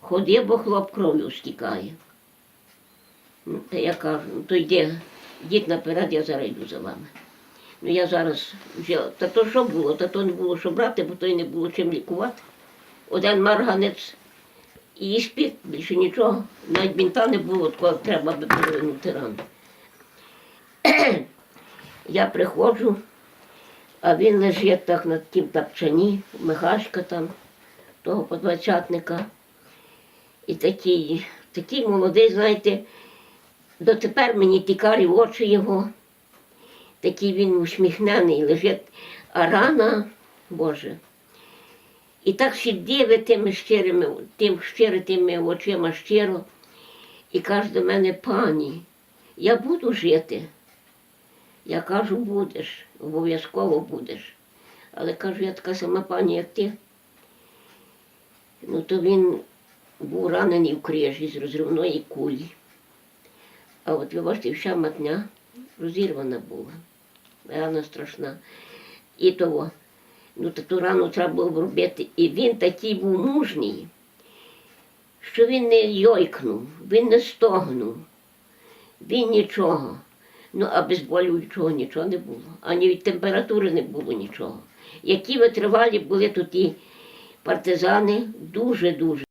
Ходи, бо хлоп кров'ю стікає. Ну, Та я кажу, ну то йди, йдіть наперед, я зараз йду за вами. Ну я зараз вже, та то що було, та то не було що брати, бо то й не було чим лікувати. Один марганець і іспіт, більше нічого. Навіть бінта не було, такого треба би перевернути рану. Я приходжу, а він лежить так на тім тапчані, михашка там, того подвадцятника. І такий, такий молодий, знаєте, дотепер мені тікарі в очі його. Такий він усміхнений, лежить, а рана, Боже. І так ще дивить тими щирими, тим щиро тими очима щиро, і каже до мене, пані, я буду жити. Я кажу, будеш, обов'язково будеш. Але кажу, я така сама пані, як ти. Ну, то він був ранений в крижі з розривної кулі. А от ви бачите, вся матня розірвана була. Рана страшна. І того. Ну, ту рану треба було робити. І він такий був мужній, що він не йойкнув, він не стогнув, він нічого. Ну, а без болючого нічого не було. Ані від температури не було нічого. Які витривалі були тут і партизани, дуже-дуже.